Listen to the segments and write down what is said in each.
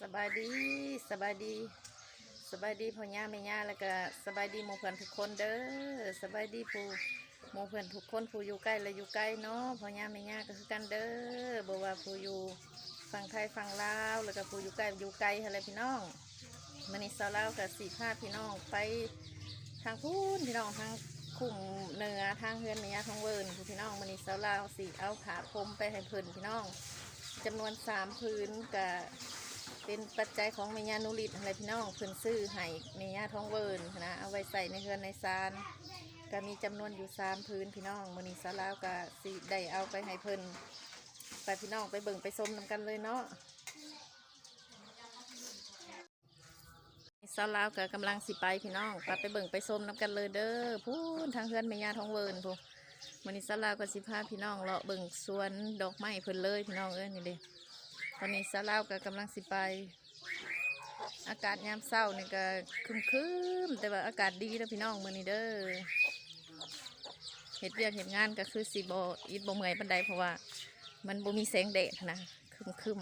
สบายดีสบายดีสบายดีพ่อย่าแม่ย่าแล้วก็สบายดีหมู่เพื่อนทุกคนเด้อสบายดีผู้หมู่เพื่อนทุกคนผู้อยู่ใกล้และอยู่ไกลเนาะพ่อย่าแม่ย่าก็คือกันเด้อบ่ว่าผู้อยู่ฝั่งไทยฝั่งลาวแล้วก็ผู้อยู่ใกล้อยู่ไกลอะไรพี่น้องมันนี้สาวลาวกับสี่พาพี่น้องไปทางพูนพี่น้องทางคุ้มเนื้อทางเฮือนแม่ยาทางเวิร์นพี่น้องมันนี้สาวลาวสี่เอาขาพรมไปให้เพิ่นพี่น้องจำนวนสามพื้นกับ เป็นปัจจัยของเมญานุริตอะไรพี่น้องเพิ่นซื้อให้เมญาทองเวิร์นนะเอาไว้ใส่ในเฮือนในซานก็มีจำนวนอยู่สามพื้นพี่น้องมือนีสาลาวก็สิได้เอาไปให้เพิ่นไปพี่น้องไปเบิ่งไปชมนำกันเลยเนาะสาลาวก็กำลังสิไปพี่น้องไปไปเบิ่งไปชมนำกันเลยเด้อพูนทางเฮือนเมญาทองเวิร์นพูมันนี้สลาวก็สิพาพี่น้องเลาะเบิ่งสวนดอกไม้เพิ่นเลยพี่น้องเอ้ยนี่เด้ ตอนนี้สลาวก็กำลังสิไป อากาศยามเศร้านี่ก็ครึมแต่ว่าอากาศดีแล้วพี่น้องมือนี้เด้อเห็ดเรียกเห็ดงานก็คือสีบอิดบ่เมื่อยบันไดเพราะว่า มันบ่มีแสงแดดนะครึม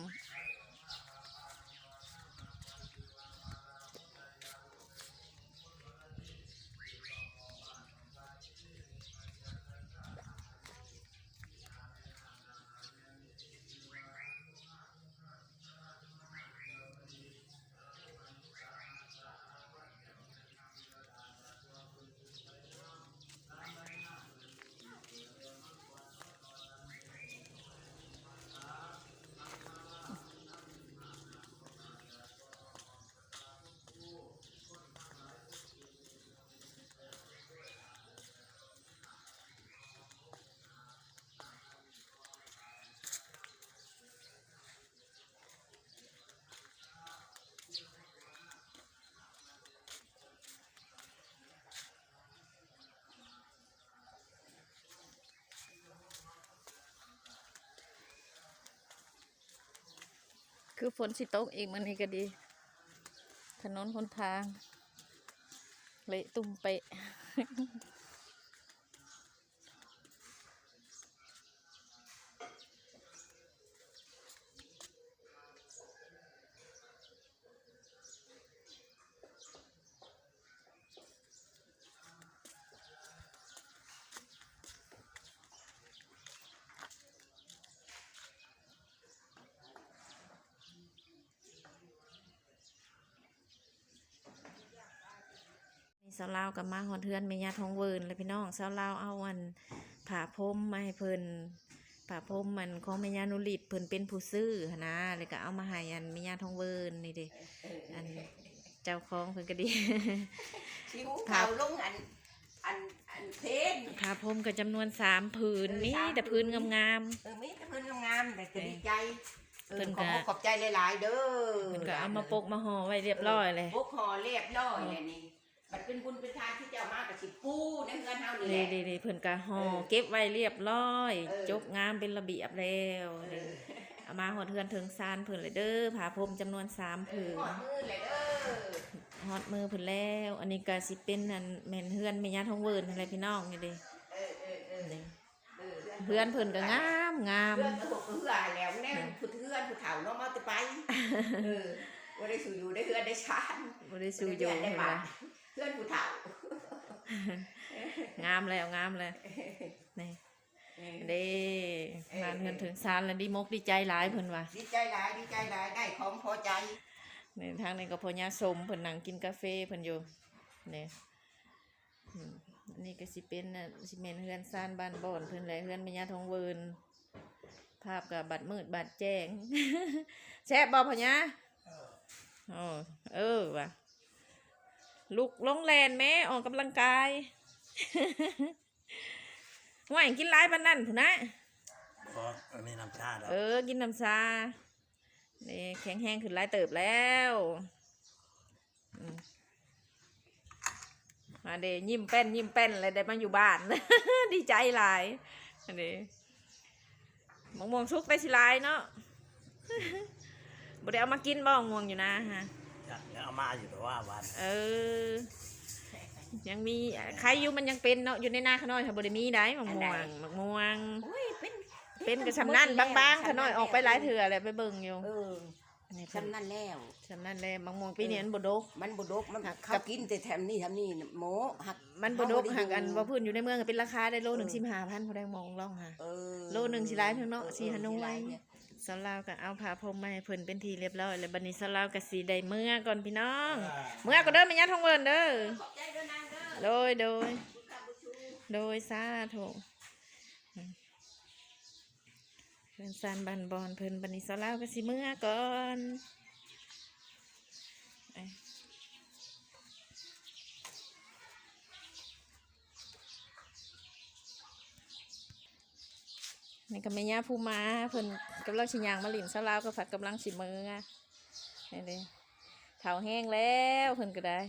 คือฝนสิตกอีกมันนี้ก็ดี ถนนคนทาง เละตุ่มเปะ สาวลาวกับมาหอนเทือนเมียาทองเวิร์นเลยพี่น้องสาวลาวเอาอันผ่าพรมมาให้เพิ่นผ่าพรมมันของเมียานุริตเพิ่นเป็นผู้ซื้อหั้นนะเลยก็เอามาให้อันเมียาทองเวิร์นนี่เด้อันเจ้าของเพิ่นก็ดีชิวเขาลงอันอันอันเพนผ่าพรมก็จำนวนสามผืนมีแต่ผืนงามเออมีแต่เพิ่นงามๆแต่ก็ดีใจเออเพิ่นขก็อบคุณขอบใจหลายๆเด้อๆเพิ่นก็เอามาปกมาห่อไว้เรียบร้อยเลยปกห่อเรียบร้อยเลยนี่ มันเป็นบุญเป็นทานที่เจ้ามากับสิปูในเงินเฮานี่แหนี่ละดีดีเพิ่นก็ห่อเออเก็บไว้เรียบร้อย เออ จกงามเป็นระเบียบแล้วเอนี่อเอามาหอดเทือนถึงซานผืนเลยเด้อผ่าพรมจำนวนสามผืนหอดมือเลยเด้อฮอดมือผืนแล้ว อันนี้ก็สิเป็นอันแม่นเฮือนแม่ย่าทองเวิร์นอะไรพี่น้องนี่เด้เออเออเออนี่เออเฮือนเพิ่นก็งามงาม เพื่อนก็บอกเพื่อแล้วแน่ผู้เพื่อนผู้เฒ่าเนาะมาแต่ไปเออ บ่ได้สู่อยู่ได้เฮือนได้ชานบ่ได้สู้อยู่ได้เห็นบาบ่ทเพื่อนผู้เฒ่างามแล้วงามเลยนี่เออเด้งานเฮือนถึงซานแล้วดีมกดีใจหลายเพิ่นว่าดีใจหลายดีใจหลายได้ของพอใจในทางนี้ก็พ่อย่าสมเพิ่นนั่งกินกาแฟเพิ่นอยู่นี่อืมอันนี้ก็สิเป็นน่ะสิแม่นเฮือนซานบ้านบ่อนเพิ่นแหละเฮือนแม่ย่าทองเวิร์นภาพก็บัดมืดบัดแจ้งแซ่บบ่พ่อย่า อ๋อเออว่ะลุกลงแลนแม่ออกกำลังกายว่ากินหลายปานนั้นพุ่นนะเพราะมันไม่น้ำชาแล้วเออ กินน้ำชานี่แข็งแห้งขึ้นหลายเติบแล้วอืมมาเดยิ้มแป้นยิ้มแป้นเลยได้มาอยู่บ้าน ดีใจหลายอันนี้มะม่วงสุกได้สิหลายเนาะ บ่ได้เอามากินบ้องม่วงอยู่นะฮะยังเอามาอยู่แต่ว่าวันเออ ยังมีใครอยู่มันยังเป็นเนาะอยู่ในนาขน้อยค่ะบ่ได้มีได้มะม่วงมะม่วงโอ้ยเป็นเป็นกระชำนั่นบางๆขน้อยออกไปหลายเถื่อเลยไปเบิ่งอยู่เอออันนี้เพิ่นซ้ำนั่นแล้วฉะนั้นแหละบางมวงปีนี้มันบ่ดก มันบ่ดกมันหักเขากับกินแต่แถมนี่แถมนี่น่ะหมูหักมันบ่ดกเฮาบ่ได้ห่างกันอยู่ว่าพื้นอยู่ในเมืองก็เป็นราคาได้โลหนึ่งเออสิบห้าพันพอได้มองลองหาเออโลหนึ่งสิหลายเท่าเนาะออสิหาหน่วย สิหลเนี่ยสาวลาวก็เอาผ้าพรมมาให้เพิ่นเป็นทีเรียบร้อยแล้วบัดนี้สาวลาวก็สิได้เมื่อก่อนพี่น้อง เมื่อก็เด้อแม่ย่าทองเวิร์นเด้อขอบใจด้วยนางเด้อโดยโดยตาบุชูโดยสาธุเพิ่นซานบันบอนเพิ่นบัดนี้สาวลาวก็สิเมื่อก่อน นี่ก็แม่ย่าผู้มาเพิ่นกำลังสิยางมาลินสาลาวก็ผัดกำลังสิมื่อนี่เด้เถาแห้งแล้วเพิ่นก็ได้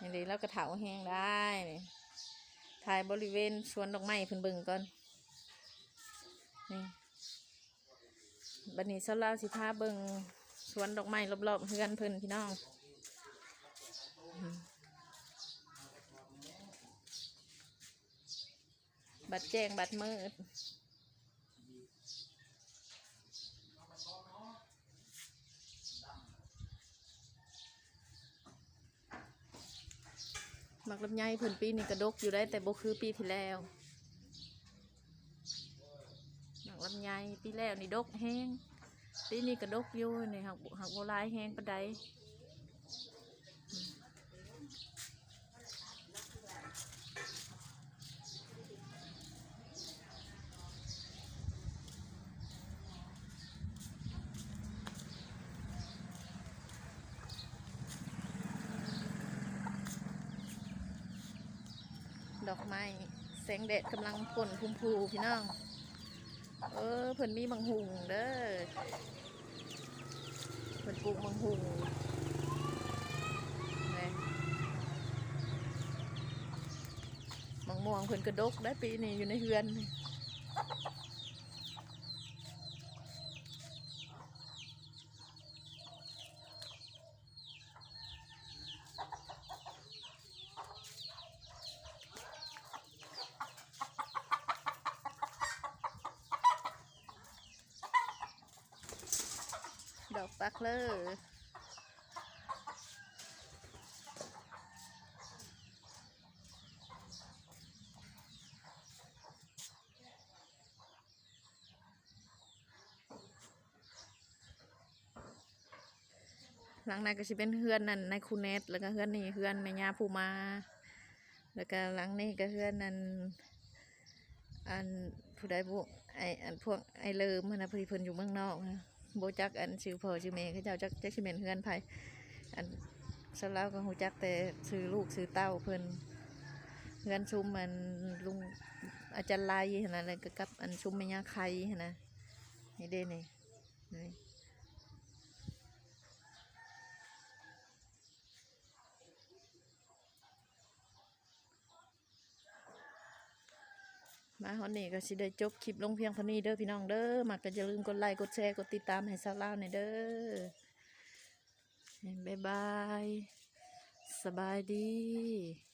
นี่เด้แล้วก็เถาแห้งได้นี่ถ่ายบริเวณสวนดอกไม้เพิ่นเบิ่งก่อนนี่บัดนี้สาลาวสิพาเบิ่งสวนดอกไม้รอบๆเฮือนเพิ่นพี่น้องอืม บัดแจ้งบัดมืดหมักลำไยเพิ่นปีนี้กระดกอยู่ได้แต่บ่คือปีที่แล้วหมักลำไยปีแล้วนี่ดกแห้งปีนี้กระดกอยู่นี่หักหักโบหลายแห้งปานใด ดอกไม้แสงแดดกำลังป่นพุ่มพูพี่น้อง เออเพิ่นมีบังหุงเด้อเพิ่นปลูกบังหุงนี่มังม่วงเพิ่นกระดกได้ปีนี้อยู่ในเฮือนักเลอหลังนั้นก็สิเป็นเฮือนนั่นในคูเนตแล้วก็เฮือนนี่เฮือนแม่ย่าผู้มา แล้วก็หลังนี้ก็เฮือนนั่นอันผู้ใดบุไออันพวกไอเลิมนนะเพนเพิ่นอยู่เมืองนอกนะ โบจักอันชื่อพ่อชื่อแม่เขาเจ้าจักจักชิเมนเฮือนไผอันสลาวก็หูจักแต่ชื่อลูกชื่อเต้าเพิ่นเฮือนชุมมันลุงอาจารย์ไลายนะอะไรก็กับอันชุมไม่ย่าใครนนะนี่เด้นี่นี่ มาฮอนนี่ก็สิได้จบคลิปลงเพียงเท่านี้เด้อพี่น้องเด้อมักก็อย่าลืมกดไลค์กดแชร์กดติดตามให้ซาวลาวหน่อยเด้อบ๊ายบาย สบายดี